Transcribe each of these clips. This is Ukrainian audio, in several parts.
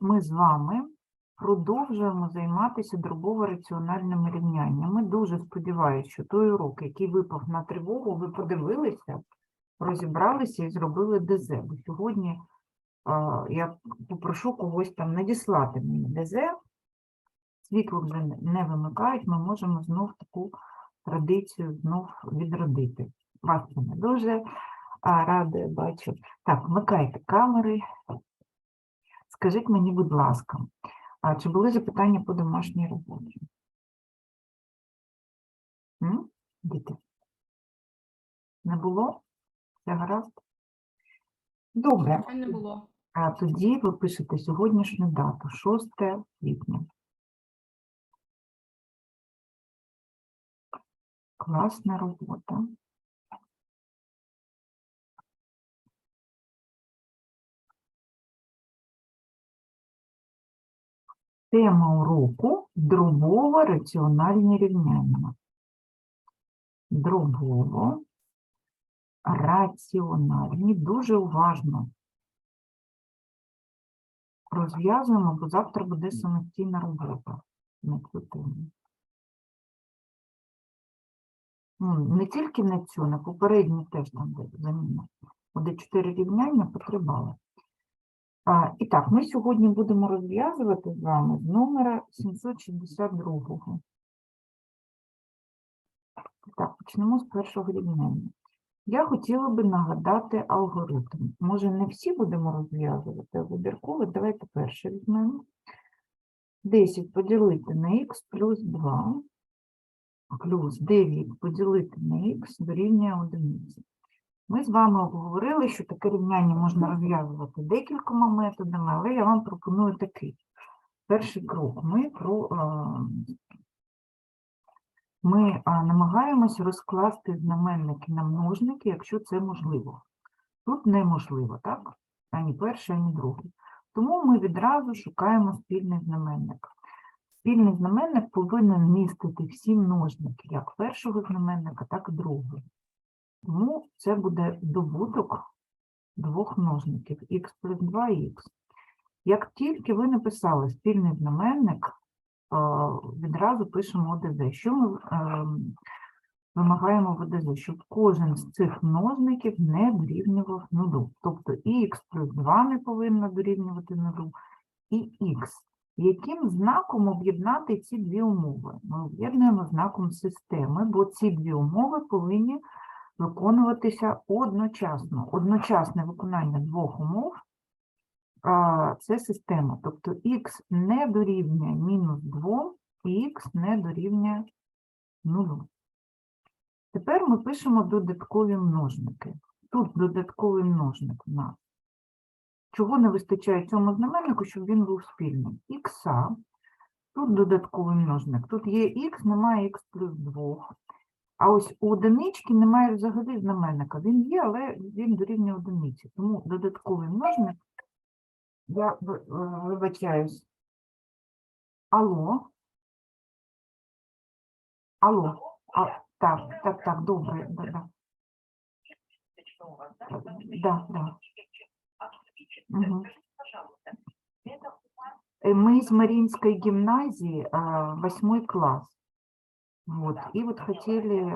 ми з вами продовжуємо займатися дробово-раціональними рівняннями. Дуже сподіваюся, що той урок, який випав на тривогу, ви подивилися, розібралися і зробили ДЗ. Бо сьогодні я попрошу когось там надіслати мені ДЗ. Світло вже не- вимикають, ми можемо знов таку традицію знов відродити. Вас це не дуже а, радує, бачу. Так, вмикайте камери. Скажіть мені, будь ласка, а чи були запитання по домашній роботі? М? Діти? Не було? Все гаразд? Добре. Не було. А тоді ви пишете сьогоднішню дату, 6 квітня. Класна робота. Тема уроку дробово раціональні рівняння. Дробово раціональні. Дуже уважно розв'язуємо, бо завтра буде самостійна робота на цю тему. Ну, Не тільки на цю, на попередню теж там буде заміна. Буде чотири рівняння по три бали. І так, ми сьогодні будемо розв'язувати з вами з номера 762. Так, почнемо з першого рівняння. Я хотіла би нагадати алгоритм. Може, не всі будемо розв'язувати, вибірково. Давайте перше візьмемо. 10 поділити на х плюс 2 плюс 9 поділити на х дорівнює 1. Ми з вами обговорили, що таке рівняння можна розв'язувати декількома методами, але я вам пропоную такий. Перший крок. Ми, про, е, ми намагаємось розкласти знаменники на множники, якщо це можливо. Тут неможливо, так? Ані перший, ані другий. Тому ми відразу шукаємо спільний знаменник. Спільний знаменник повинен містити всі множники, як першого знаменника, так і другого. Тому це буде добуток двох множників х плюс 2х. Як тільки ви написали спільний знаменник, відразу пишемо ОДЗ. Що ми ем, вимагаємо в ОДЗ? Щоб кожен з цих множників не дорівнював нулю. Тобто і х плюс 2 не повинно дорівнювати нулю, і х. Яким знаком об'єднати ці дві умови? Ми об'єднуємо знаком системи, бо ці дві умови повинні виконуватися одночасно. Одночасне виконання двох умов це система. Тобто х не дорівнює мінус 2 і х не дорівнює 0. Тепер ми пишемо додаткові множники. Тут додатковий множник у нас. Чого не вистачає цьому знаменнику, щоб він був спільним? Х. Тут додатковий множник. Тут є х, немає х плюс 2. А ось у одинички немає взагалі знаменника. Він є, але він дорівнює одиниці. Тому додатковий множник, я е, вибачаюсь. Алло. Алло. А, так, так, так, добре. Да, да. Да, да. Э, Мы из Мариинской гимназии, а, восьмой класс. Вот, и вот хотели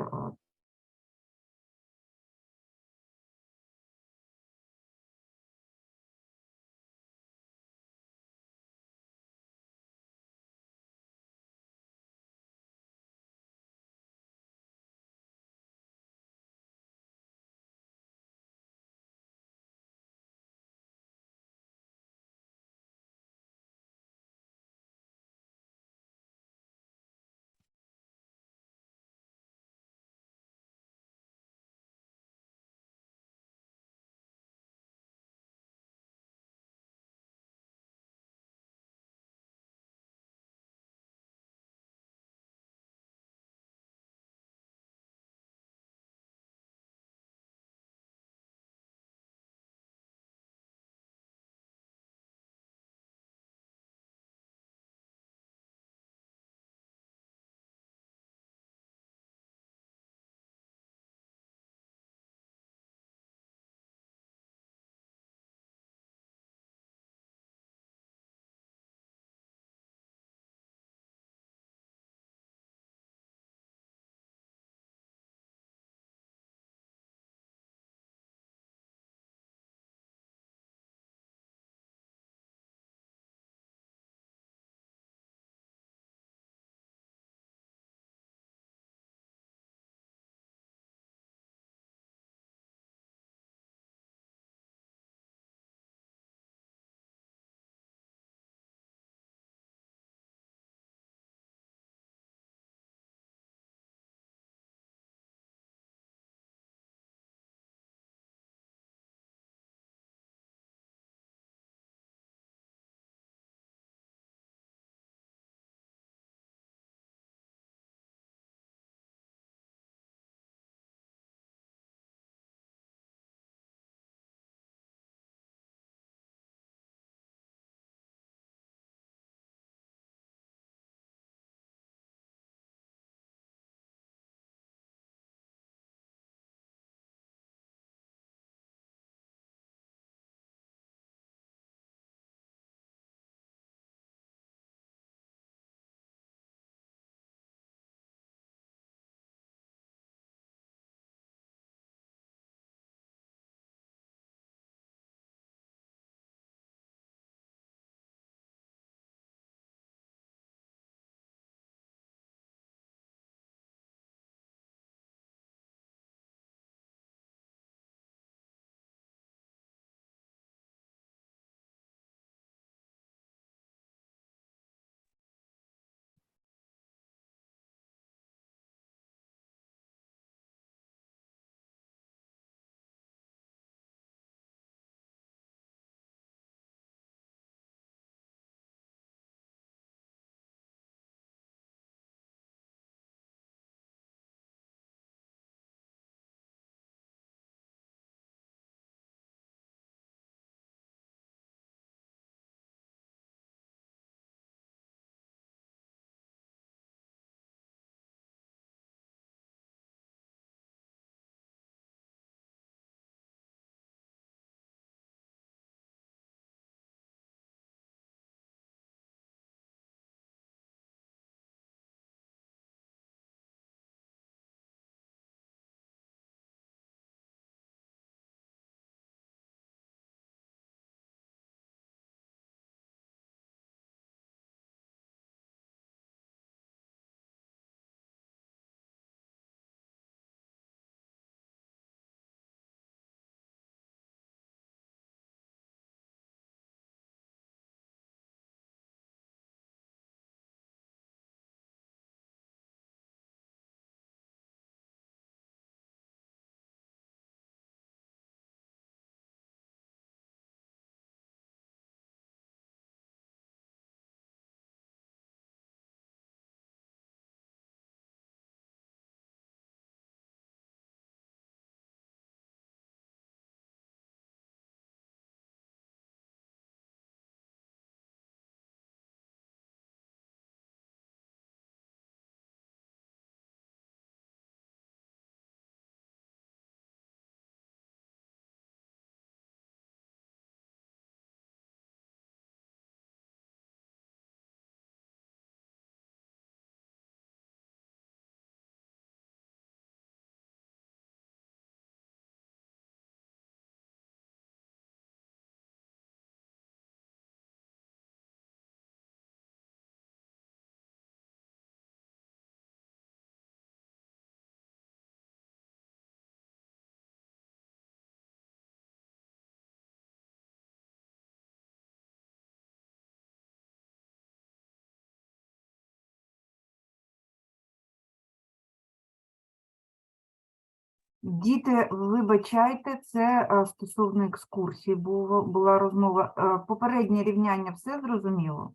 Діти, вибачайте, це е, стосовно екскурсії було, була розмова. Е, Попереднє рівняння все зрозуміло?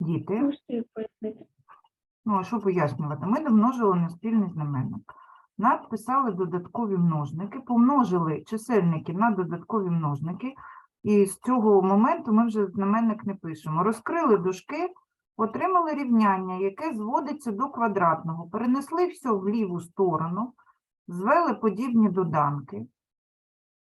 Діти? Ну, а що пояснювати? Ми домножили на спільний знаменник. Надписали додаткові множники, помножили чисельники на додаткові множники, і з цього моменту ми вже знаменник не пишемо. Розкрили дужки, отримали рівняння, яке зводиться до квадратного. Перенесли все в ліву сторону, звели подібні доданки.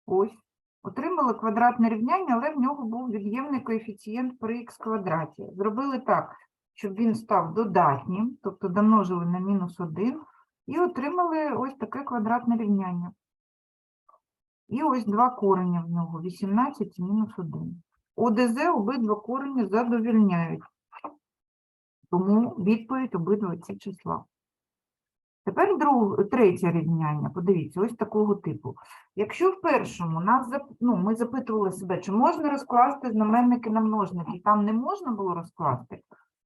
Ось. Отримали квадратне рівняння, але в нього був від'ємний коефіцієнт при х квадраті. Зробили так, щоб він став додатнім, тобто домножили на мінус 1, і отримали ось таке квадратне рівняння. І ось два корення в нього 18 і мінус 1. ОДЗ обидва корені задовільняють. Тому відповідь обидва ці числа. Тепер друг, третє рівняння. Подивіться, ось такого типу. Якщо в першому нас ну, ми запитували себе, чи можна розкласти знаменники на множники, і там не можна було розкласти,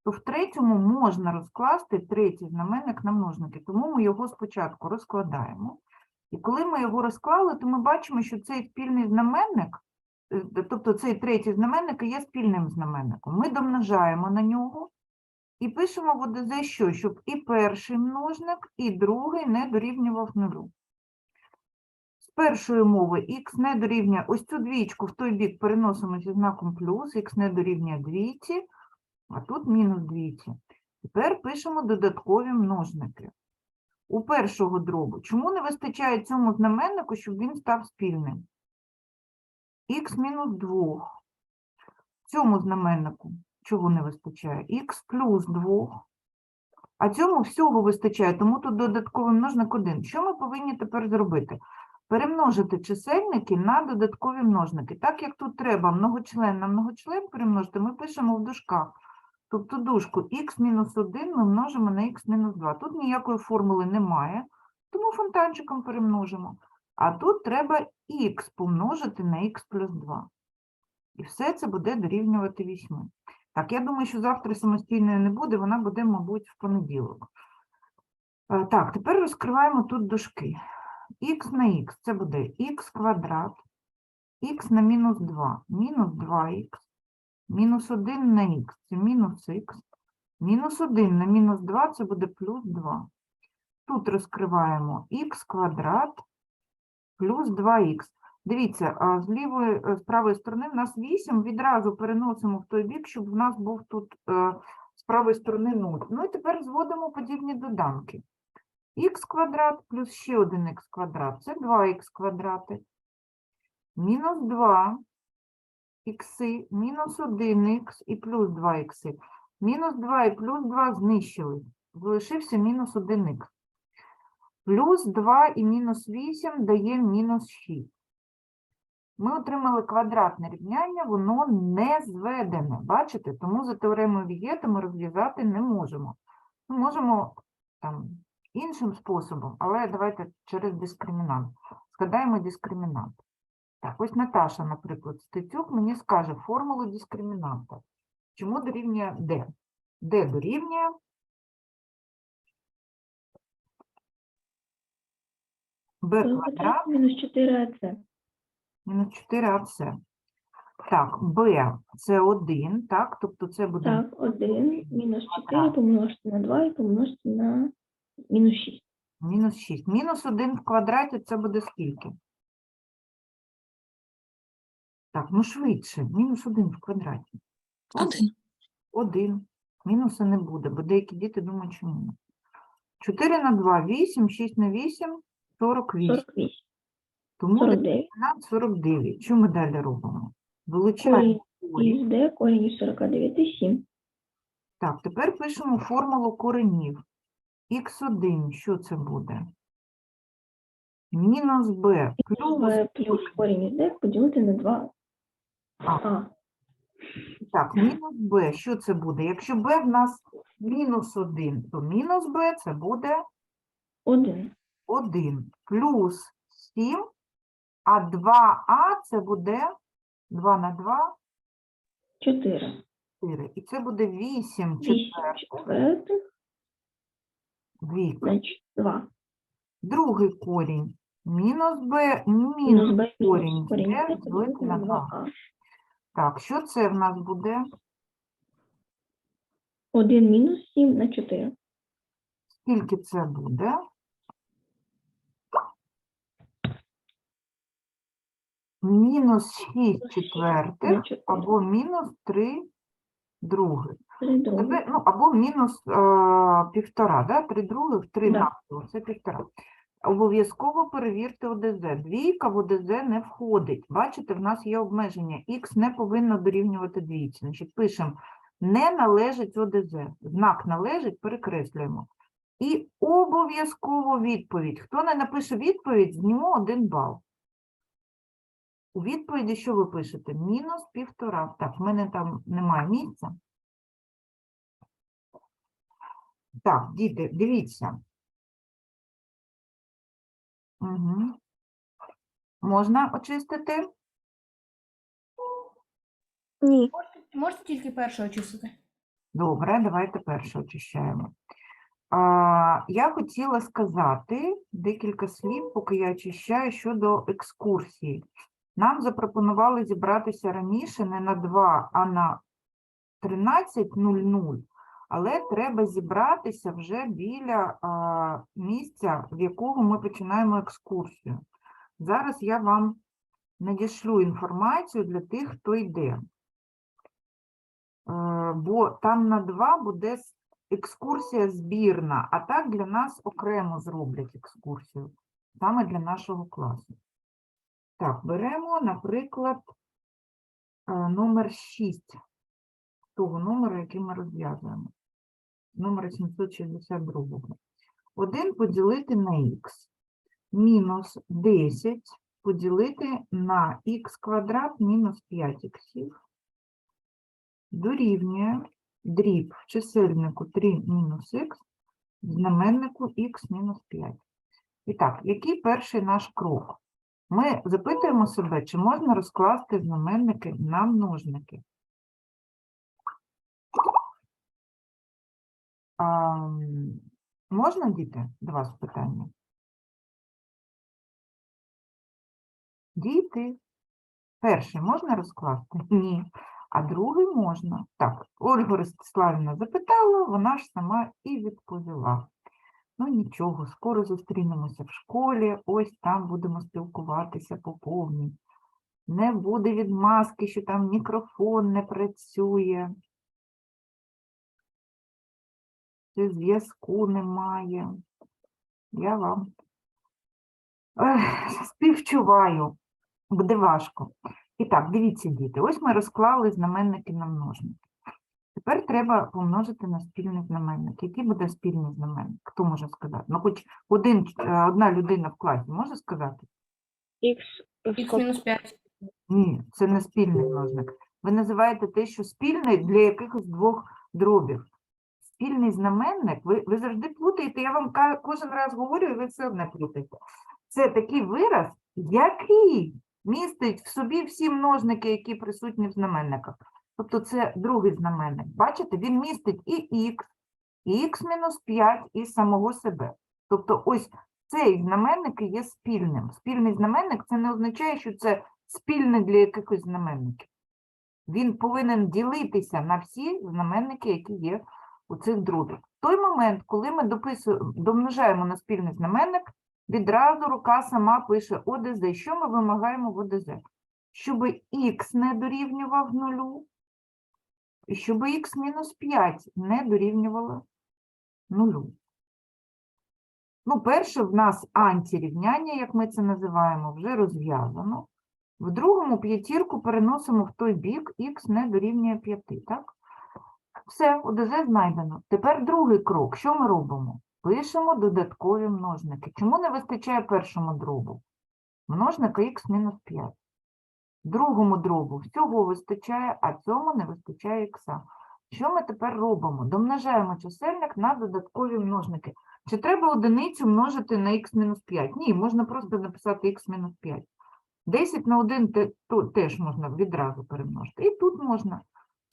то в третьому можна розкласти третій знаменник на множники. Тому ми його спочатку розкладаємо. І коли ми його розклали, то ми бачимо, що цей спільний знаменник, е, тобто цей третій знаменник є спільним знаменником. Ми домножаємо на нього і пишемо в ОДЗ що, щоб і перший множник, і другий не дорівнював нулю. З першої мови х не дорівнює, ось цю двічку в той бік переносимо зі знаком плюс, х не дорівнює двійці, а тут мінус двійці. Тепер пишемо додаткові множники. У першого дробу. Чому не вистачає цьому знаменнику, щоб він став спільним? х мінус 2. Цьому знаменнику чого не вистачає? х плюс 2. А цьому всього вистачає, тому тут додатковий множник 1. Що ми повинні тепер зробити? Перемножити чисельники на додаткові множники. Так як тут треба многочлен на многочлен перемножити, ми пишемо в дужках. Тобто дужку мінус 1 ми множимо на мінус 2. Тут ніякої формули немає, тому фонтанчиком перемножимо. А тут треба х помножити на х плюс 2. І все це буде дорівнювати 8. Так, я думаю, що завтра самостійної не буде, вона буде, мабуть, в понеділок. Е, Так, тепер розкриваємо тут дужки. х на х це буде х квадрат, х на мінус 2, мінус 2х, мінус 1 на х це мінус х, мінус 1 на мінус 2 це буде плюс 2. Тут розкриваємо х квадрат плюс 2х. Дивіться, з лівої, е, з правої сторони в нас 8, відразу переносимо в той бік, щоб в нас був тут е, з правої сторони 0. Ну і тепер зводимо подібні доданки. х квадрат плюс ще один х квадрат, це 2х квадрати. Мінус 2 ікси, мінус 1х і плюс 2 ікси. Мінус 2 і плюс 2 знищили. Залишився мінус 1х. Плюс 2 і мінус 8 дає мінус 6. Ми отримали квадратне рівняння, воно не зведене. Бачите? Тому за теоремою Вієта ми розв'язати не можемо. Ми можемо там, іншим способом, але давайте через дискримінант. Згадаємо дискримінант. Так, ось Наташа, наприклад, Стецюк мені скаже формулу дискримінанта. Чому дорівнює d? d дорівнює b квадрат Мінус 4АЦ. Мінус 4ac. Так, b це 1, так? Тобто це буде Так, 1 мінус 4 Квадрат. помножити на 2 і помножити на мінус 6. мінус 6. Мінус 1 в квадраті це буде скільки? Так, ну швидше. Мінус 1 в квадраті. Один. 1. Мінуса не буде, бо деякі діти думають, що мінус. 4 на 2 – 8, 6 на 8 – 48. 48. Тому 49. дискримінант 49. Що ми далі робимо? Вилучаємо корінь. Із d корінь із 49 і 7. Так, тепер пишемо формулу коренів. х1, що це буде? Мінус b плюс, плюс корінь із d поділити на 2. А. А. так, мінус b, що це буде? Якщо b в нас мінус 1, то мінус b це буде 1. 1 плюс 7, а 2а це буде 2 на 2 4. 4. І це буде 8 8 четвертих, двійка. значить 2. Другий корінь. Мінус b, Мінус мінус b корінь мінус корінь поділити поділити на на 2. 2а. Так, що це в нас буде? 1 мінус 7 на 4. Скільки це буде? Мінус 6 четвертих На 4. або мінус 3 других. 3. Тебе, ну, або мінус е, півтора, да? три других, три Да. навпіл, це півтора. Обов'язково перевірте ОДЗ. Двійка в ОДЗ не входить. Бачите, в нас є обмеження. Х не повинно дорівнювати двійці. Значить, пишемо не належить ОДЗ. Знак належить, перекреслюємо. І обов'язково відповідь. Хто не напише відповідь, знімо один бал. У відповіді що ви пишете? Мінус півтора. Так, в мене там немає місця. Так, діти, дивіться. Угу. Можна очистити? Ні. Можете, можете тільки перше очистити? Добре, давайте перше очищаємо. А, я хотіла сказати декілька слів, поки я очищаю, щодо екскурсії. Нам запропонували зібратися раніше не на 2, а на 13.00, але треба зібратися вже біля а, місця, в якого ми починаємо екскурсію. Зараз я вам надішлю інформацію для тих, хто йде. Е, Бо там на 2 буде екскурсія збірна, а так для нас окремо зроблять екскурсію, саме для нашого класу. Так, беремо, наприклад, е, номер 6 того номера, який ми розв'язуємо. Номер 762. 1 поділити на х. Мінус 10 поділити на х квадрат мінус 5 х. Дорівнює дріб в чисельнику 3 мінус х, знаменнику х мінус 5. І так, який перший наш крок? Ми запитуємо себе, чи можна розкласти знаменники на множники. А, можна, діти, до вас питання? Діти. Перший можна розкласти? Ні. А другий можна. Так, Ольга Ростиславівна запитала, вона ж сама і відповіла. Ну нічого, скоро зустрінемося в школі, ось там будемо спілкуватися по повній. Не буде відмазки, що там мікрофон не працює. Чи зв'язку немає. Я вам ех, співчуваю. Буде важко. І так, дивіться, діти, ось ми розклали знаменники на множники. Тепер треба помножити на спільний знаменник. Який буде спільний знаменник? Хто може сказати? Ну, хоч один, е, одна людина в класі може сказати? Х мінус 5. Ні, це не спільний множник. Ви називаєте те, що спільний для якихось двох дробів. Спільний знаменник, ви, ви завжди плутаєте, я вам кожен раз говорю, і ви все одне плутаєте. Це такий вираз, який містить в собі всі множники, які присутні в знаменниках. Тобто це другий знаменник. Бачите, він містить і х, і х мінус 5, і самого себе. Тобто ось цей знаменник є спільним. Спільний знаменник це не означає, що це спільне для якихось знаменників. Він повинен ділитися на всі знаменники, які є у цих дробів. В той момент, коли ми дописуємо, домножаємо на спільний знаменник, відразу рука сама пише ОДЗ. Що ми вимагаємо в ОДЗ? Щоб х не дорівнював нулю, щоб х мінус 5 не дорівнювало нулю. Ну, перше, в нас антирівняння, як ми це називаємо, вже розв'язано. В другому п'ятірку переносимо в той бік, х не дорівнює 5, так? Все, ОДЗ знайдено. Тепер другий крок. Що ми робимо? Пишемо додаткові множники. Чому не вистачає першому дробу? Множника х мінус 5. Другому дробу всього вистачає, а цьому не вистачає х. Що ми тепер робимо? Домножаємо чисельник на додаткові множники. Чи треба одиницю множити на х мінус 5? Ні, можна просто написати х мінус 5. 10 на 1 теж можна відразу перемножити. І тут можна.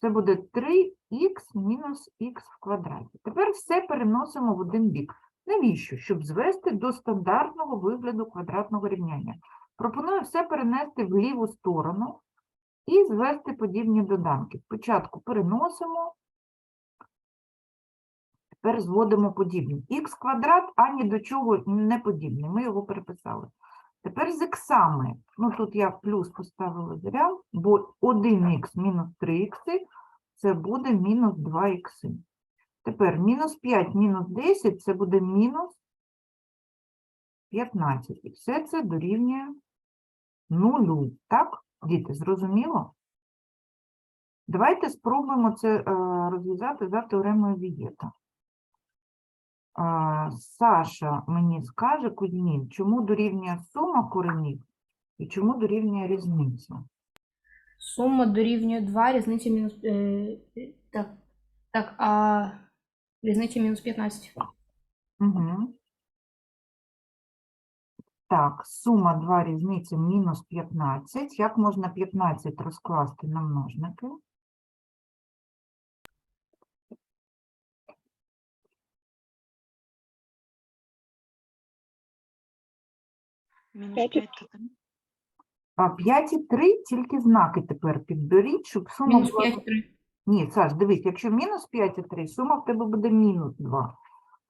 Це буде 3х мінус х в квадраті. Тепер все переносимо в один бік. Навіщо? Щоб звести до стандартного вигляду квадратного рівняння. Пропоную все перенести в ліву сторону і звести подібні доданки. Спочатку переносимо, тепер зводимо подібні. Х квадрат ані до чого не подібний, ми його переписали. Тепер з іксами, ну тут я плюс поставила зря, бо 1х мінус 3х це буде мінус 2х. Тепер мінус 5 мінус 10 це буде мінус 15. І все це дорівнює нулю. Так, діти, зрозуміло? Давайте спробуємо це е, розв'язати за теоремою Вієта. Саша мені скаже, Кузьмін, чому дорівнює сума коренів і чому дорівнює різниця? Сума дорівнює 2, різниця мінус. Е, е, так. Так, а різниця мінус 15. Угу. Так, сума 2 різниці мінус 15. Як можна 15 розкласти на множники? Мінус П'ять і 5. А 5 і 3 тільки знаки тепер підберіть, щоб сума Мінус була... 5, 3. Ні, Саш, дивись, якщо мінус 5 і 3, сума в тебе буде мінус 2.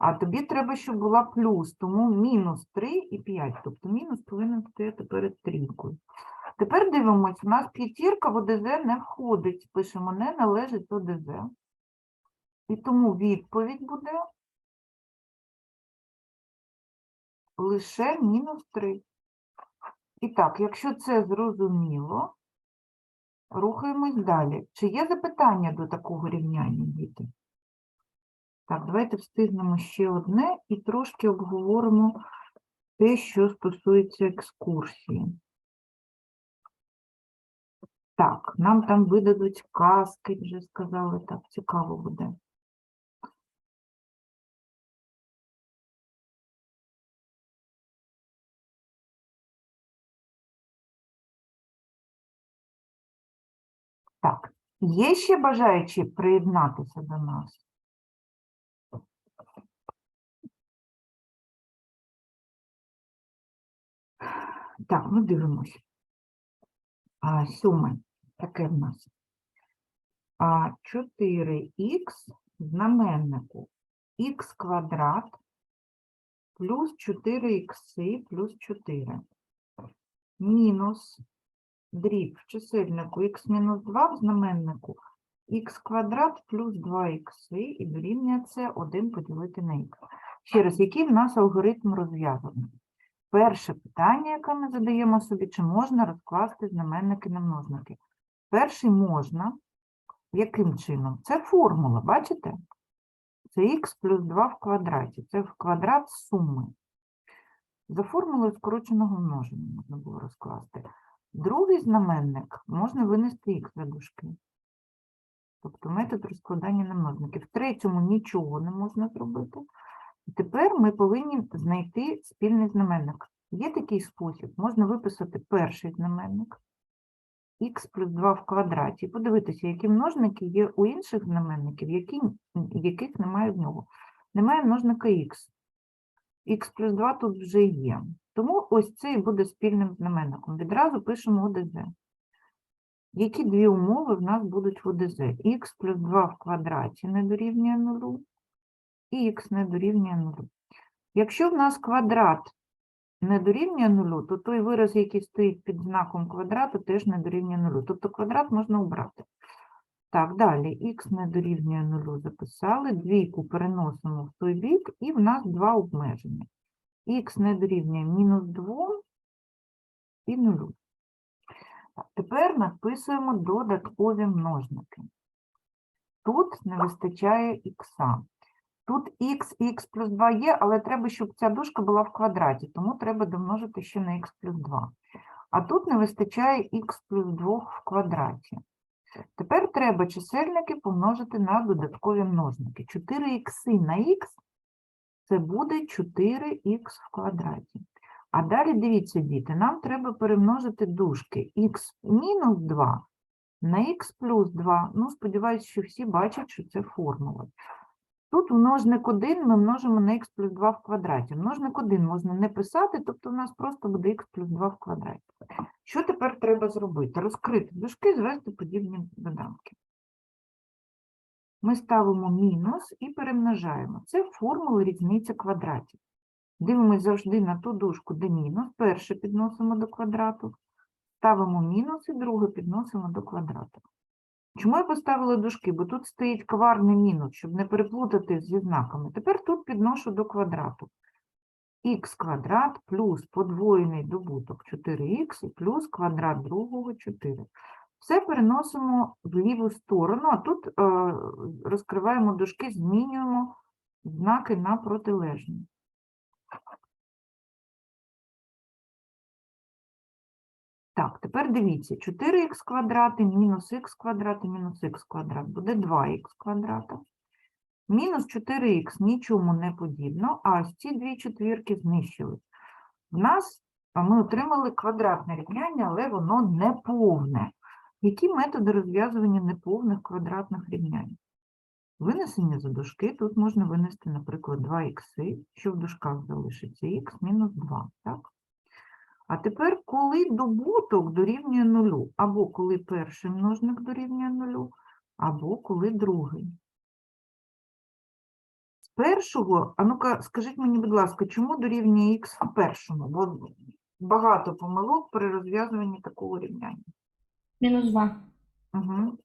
А тобі треба, щоб була плюс, тому мінус 3 і 5. Тобто мінус повинен стояти перед трійкою. Тепер дивимось, у нас п'ятірка в ОДЗ не входить. Пишемо, не належить ОДЗ. І тому відповідь буде лише мінус 3. І так, якщо це зрозуміло, рухаємось далі. Чи є запитання до такого рівняння, діти? Так, давайте встигнемо ще одне і трошки обговоримо те, що стосується екскурсії. Так, нам там видадуть казки, вже сказали, так, цікаво буде. Так, є ще бажаючі приєднатися до нас? Так, ну дивимось. А, сьоме, таке в нас. А 4х знаменнику х квадрат плюс 4х плюс 4. Мінус дріб в чисельнику х мінус 2 в знаменнику х квадрат плюс 2х і дорівнює це 1 поділити на х. Ще раз, який в нас алгоритм розв'язаний? Перше питання, яке ми задаємо собі, чи можна розкласти знаменники на множники? Перший можна. Яким чином? Це формула, бачите? Це х плюс 2 в квадраті. Це в квадрат суми. За формулою скороченого множення можна було розкласти. Другий знаменник можна винести х за дужки. Тобто метод розкладання на множники. В третьому нічого не можна зробити. Тепер ми повинні знайти спільний знаменник. Є такий спосіб, можна виписати перший знаменник х плюс 2 в квадраті, подивитися, які множники є у інших знаменників, які, яких немає в нього. Немає множника х. х плюс 2 тут вже є. Тому ось це і буде спільним знаменником. Відразу пишемо ОДЗ. Які дві умови в нас будуть в ОДЗ? х плюс 2 в квадраті не дорівнює нулю, і х не дорівнює нулю. Якщо в нас квадрат не дорівнює нулю, то той вираз, який стоїть під знаком квадрату, теж не дорівнює нулю. Тобто квадрат можна обрати. Так, далі х не дорівнює нулю записали, двійку переносимо в той бік, і в нас два обмеження. х не дорівнює мінус 2 і нулю. Так, тепер написуємо додаткові множники. Тут не вистачає х. Тут х х плюс 2 є, але треба, щоб ця дужка була в квадраті, тому треба домножити ще на х плюс 2. А тут не вистачає х плюс 2 в квадраті. Тепер треба чисельники помножити на додаткові множники. 4х на х це буде 4х в квадраті. А далі дивіться, діти, нам треба перемножити дужки х мінус 2 на х плюс 2. Ну, сподіваюся, що всі бачать, що це формула. Тут множник 1 ми множимо на х плюс 2 в квадраті. Множник 1 можна не писати, тобто у нас просто буде х плюс 2 в квадраті. Що тепер треба зробити? Розкрити дужки, звести подібні доданки. Ми ставимо мінус і перемножаємо. Це формула різниця квадратів. Дивимось завжди на ту дужку, де мінус. Перше підносимо до квадрату, ставимо мінус і друге підносимо до квадрату. Чому я поставила дужки? Бо тут стоїть кварний мінус, щоб не переплутати зі знаками. Тепер тут підношу до квадрату. х квадрат плюс подвоєний добуток 4х і плюс квадрат другого 4. Все переносимо в ліву сторону, а тут е, розкриваємо дужки, змінюємо знаки на протилежні. Так, тепер дивіться, 4х квадрат і мінус х квадрат мінус х квадрат буде 2х квадрата. Мінус 4х нічому не подібно, а ось ці дві четвірки знищили. В нас ми отримали квадратне рівняння, але воно не повне. Які методи розв'язування неповних квадратних рівнянь? Винесення за дужки, тут можна винести, наприклад, 2х, що в дужках залишиться х мінус 2, так? А тепер, коли добуток дорівнює нулю, або коли перший множник дорівнює нулю, або коли другий. З першого, а ну-ка, скажіть мені, будь ласка, чому дорівнює х в першому? Бо багато помилок при розв'язуванні такого рівняння. Мінус 2. Угу.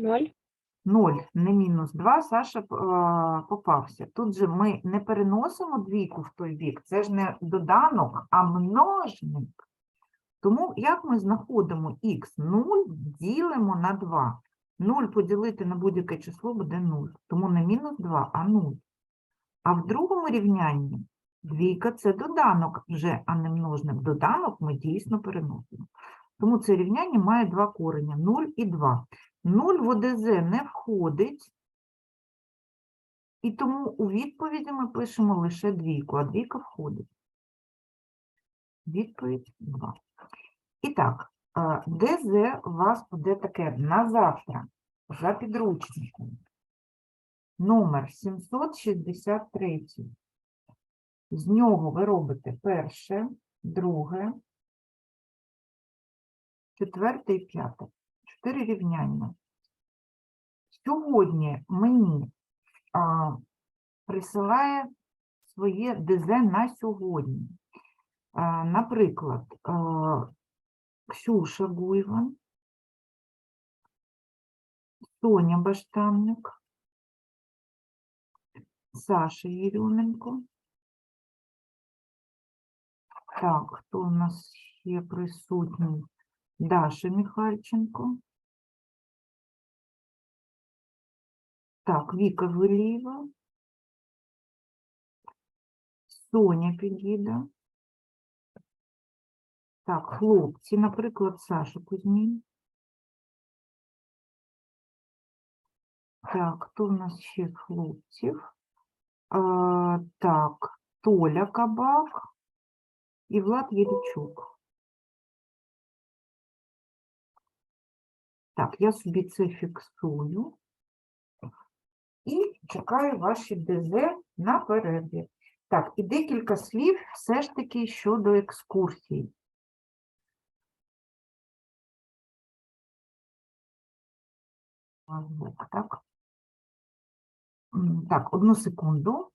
Ноль. 0, не мінус 2, Саша попався. Тут же ми не переносимо двійку в той бік, це ж не доданок, а множник. Тому як ми знаходимо х? 0 ділимо на 2. 0 поділити на будь-яке число буде 0. Тому не мінус 2, а 0. А в другому рівнянні двійка – це доданок вже, а не множник. Доданок ми дійсно переносимо. Тому це рівняння має два корення – 0 і 2. 0 в ОДЗ не входить, і тому у відповіді ми пишемо лише двійку, а двійка входить. Відповідь 2. І так, е, ДЗ у вас буде таке на завтра за підручником. Номер 763. З нього ви робите перше, друге, четверте і п'яте. Чотири рівняння. Сьогодні мені а, присилає своє ДЗ на сьогодні. А, наприклад, а, Ксюша Гуйван, Соня Баштанник, Саша Єрьоменко. Так, хто у нас ще присутній? Даша Михальченко. Так, Віка Велієва. Соня Підіда. Так, хлопці, наприклад, Саша Кузьмін. Так, хто в нас ще з хлопців? А, так, Толя Кабак і Влад Єрічук. Так, я собі це фіксую. І чекаю ваші ДЗ на перерві. Так, і декілька слів все ж таки щодо екскурсій. Так, так, одну секунду.